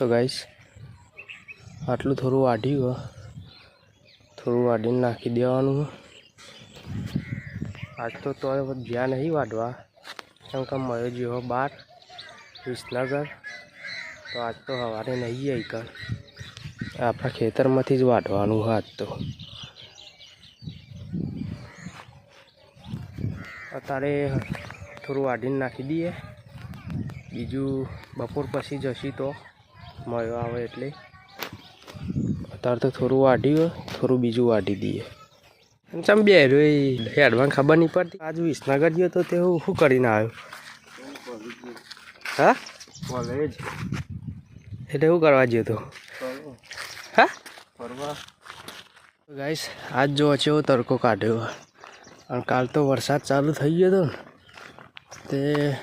તો ગાઈસ, આટલું થોડું વાઢ્યું. થોડું વાઢીને નાખી દેવાનું. આજ તો તોય જ્યાં નહીં વાઢવા, કેમ કે મળ્યો જેવો બાર, વિસનગર. તો આજ તો સવારે નહીં આવી કર આપણા ખેતરમાંથી જ વાઢવાનું આજ તો. અત્યારે થોડું વાઢીને નાખી દઈએ. બીજું બપોર પછી જશી તો. મળ્યો આવે એટલે. અત્યારે તો થોડું વાઢ્યું થોડું બીજું વાઢી દઈએ. અને ચમ બે રહ્યો હેડવાન ખબર નહીં પડતી. આજ વિસનગર ગયો તો તે હું શું કરીને આવ્યો? હા? કોલેજ. એટલે શું કરવા ગયો તો? હા? ફરવા. ગાઈસ આજ જો છે એવો તડકો કાઢ્યો. અને કાલ તો વરસાદ ચાલુ થઈ ગયો હતો ને. તે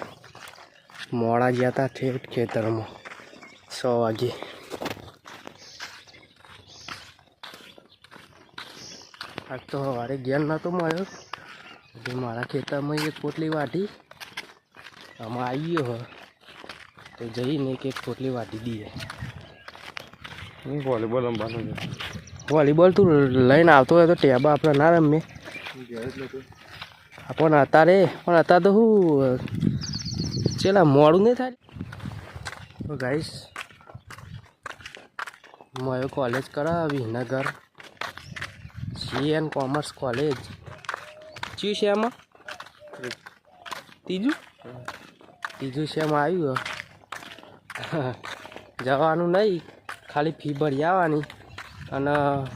મોડા ગયા હતા ઠેઠ ખેતરમાં. સો વાગે આજ તો સવારે ઘેર નહોતો મળ્યો એટલે મારા ખેતરમાં એક પોટલી વાટી આમાં આવી ગયો હો તો જઈને એક એક પોટલી વાટી દઈએ હું વોલીબોલ રમવાનું વોલીબોલ તું લઈને આવતો હોય તો ટેબા આપણે ના રમીએ. પણ અત્યારે પણ અત્યારે તો શું ચેલા મોડું નહીં થાય. તો મયો કોલેજ કરા વિનગર સીએન કોમર્સ કોલેજ ચિયું છે એમાં? ત્રીજું? ત્રીજું છે એમાં આવ્યું જવાનું નહીં, ખાલી ફી ભરી આવવાની અને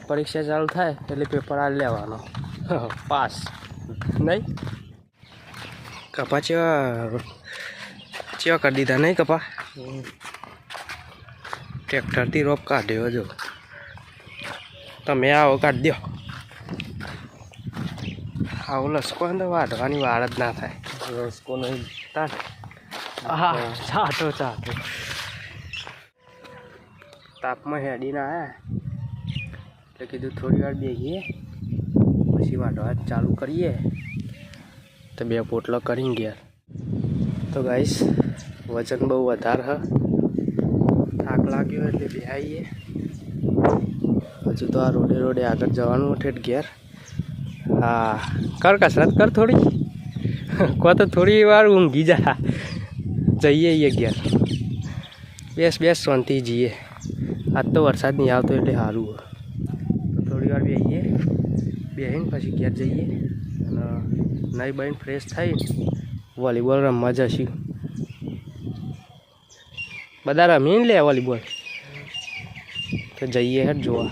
પરીક્ષા ચાલુ થાય એટલે પેપર આ લેવાનો. પાસ નહીં? કપા ચેવા ચેવા કરી દીધા નહીં કપા? ટ્રેક્ટરથી રોપ કાઢ્યો જો તમે આવો કાઢી દો. આવું લસકો તો વાઢવાની વાર જ ના થાય. લસકો નહીં હા ચાટો ચાટો. તાપમાં હેડીને આવ્યા એટલે કીધું થોડી વાર બેગીએ પછી વાઢવા ચાલુ કરીએ. તો બે પોટલો કરીને ગયા. તો ગાઈસ વજન બહુ વધારે હ. લાગ્યો એટલે બેહાઈએ. હજુ તો આ રોડે રોડે આગળ જવાનું ઠેઠ ઘેર. હા, કર કસરત કર થોડી. કો તો થોડી વાર ઊંઘી જા. જઈએ એ ઘેર. બેસ બેસ, શાંતિ જઈએ આજ તો વરસાદ નહીં આવતો એટલે સારું હોય થોડી વાર બેસીએ બેસીને પછી ઘેર જઈએ. અને નહીં બહીને ફ્રેશ થઈ વોલીબોલ રમવા જશું. બધા રમીને લે વોલીબોલ તો જઈએ હેડ જોવા